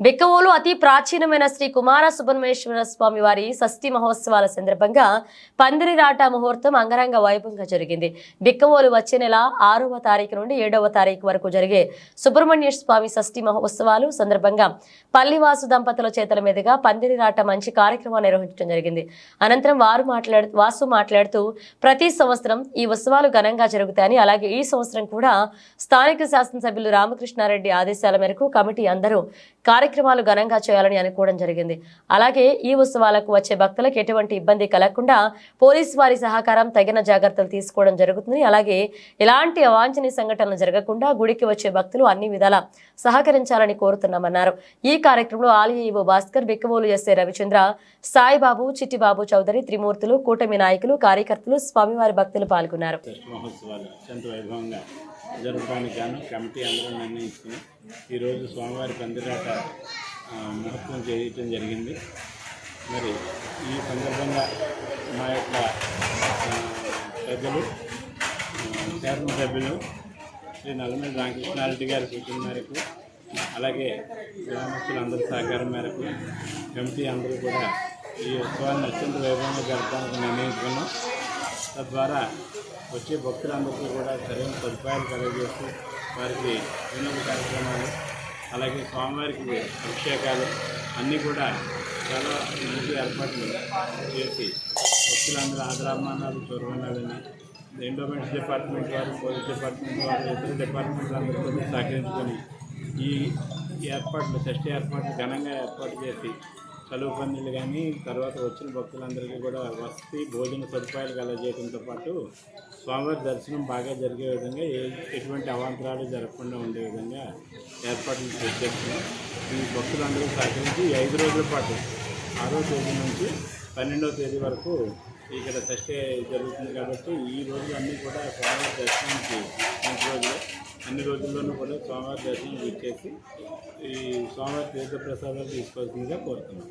బిక్కవోలు అతి ప్రాచీనమైన శ్రీ కుమార సుబ్రహ్మణ్యేశ్వర స్వామి వారి షష్ఠి మహోత్సవాల సందర్భంగా పందిరిరాట ముహూర్తం అంగరంగ వైభవంగా జరిగింది. బిక్కవోలు వచ్చే నెల ఆరవ తారీఖు నుండి ఏడవ తారీఖు వరకు జరిగే సుబ్రహ్మణ్య స్వామి షష్ఠి మహోత్సవాలు సందర్భంగా పల్లివాసు దంపతుల చేతుల మీదుగా పందిరిరాట మంచి కార్యక్రమం నిర్వహించడం జరిగింది. అనంతరం వారు మాట్లాడు వాసు మాట్లాడుతూ ప్రతి సంవత్సరం ఈ ఉత్సవాలు ఘనంగా జరుగుతాయని అలాగే ఈ సంవత్సరం కూడా స్థానిక శాసనసభ్యులు రామకృష్ణారెడ్డి ఆదేశాల మేరకు కమిటీ అందరూ కార్యక్రమాలు ఘనంగా చేయాలని అనుకోవడం జరిగింది. అలాగే ఈ ఉత్సవాలకు వచ్చే భక్తులకు ఎటువంటి ఇబ్బంది కలగకుండా పోలీసు వారి సహకారం తగిన జాగ్రత్తలు తీసుకోవడం జరుగుతుంది. అలాగే ఎలాంటి అవాంఛనీయ సంఘటనలు జరగకుండా గుడికి వచ్చే భక్తులు అన్ని విధాలా సహకరించాలని కోరుతున్నామన్నారు. ఈ కార్యక్రమంలో ఆలయ భాస్కర్ బిక్కవోలు ఎస్ఏ రవిచంద్ర సాయిబాబు చిట్టిబాబు చౌదరి త్రిమూర్తులు కూటమి నాయకులు కార్యకర్తలు స్వామివారి భక్తులు పాల్గొన్నారు. జరపడానికి గాను. కమిటీ అందరూ నిర్ణయించుకుని ఈరోజు స్వామివారి పందిరాట ఆ, ముహూర్తం చేయటం జరిగింది. మరి ఈ సందర్భంగా మా యొక్క పెద్దలు ఆ, శాసనసభ్యులు శ్రీ నల్లమల్లి రామకృష్ణారెడ్డి గారి సూచన మేరకు అలాగే గ్రామస్తులందరి సహకారం మేరకు కమిటీ అందరూ కూడా ఈ ఉత్సవాన్ని అత్యంత వైభవంగా జరపడానికి నిర్ణయించుకున్నాం. తద్వారా వచ్చే భక్తులందరికీ కూడా సరైన సదుపాయాలు కలగజేస్తూ వారికి వినోద కార్యక్రమాలు అలాగే స్వామివారికి అభిషేకాలు అన్నీ కూడా చాలా మంచి ఏర్పాట్లు చేసి భక్తులందరూ ఆదరాభిమానాలు చూరమన్నాలని ఎండోమెంట్స్ డిపార్ట్మెంట్ వారు పోలీస్ డిపార్ట్మెంట్ వారు ఇతర డిపార్ట్మెంట్ అందరితో సహకరించుకొని ఈ ఏర్పాట్లు షష్ఠి ఏర్పాట్లు ఘనంగా ఏర్పాటు చేసి కలువ పందిళ్ళు కానీ తర్వాత వచ్చిన భక్తులందరికీ కూడా వసతి భోజన సదుపాయాలు కలగజేయడంతో పాటు స్వామివారి దర్శనం బాగా జరిగే విధంగా ఏ ఎటువంటి అవాంతరాలు జరగకుండా ఉండే విధంగా ఏర్పాట్లు చేస్తున్నాం. ఈ భక్తులందరూ సహకరించి ఐదు రోజుల పాటు ఆరో తేదీ నుంచి పన్నెండవ తేదీ వరకు ఇక్కడ షష్ఠి జరుగుతుంది కాబట్టి ఈ రోజులన్నీ కూడా స్వామివారి దర్శనానికి రోజుల్లోనూ కూడా స్వామివారి దర్శనం ఇచ్చేసి ఈ స్వామివారి తీర్థ ప్రసాదాలు తీసుకోవాల్సిందిగా కోరుతున్నాం.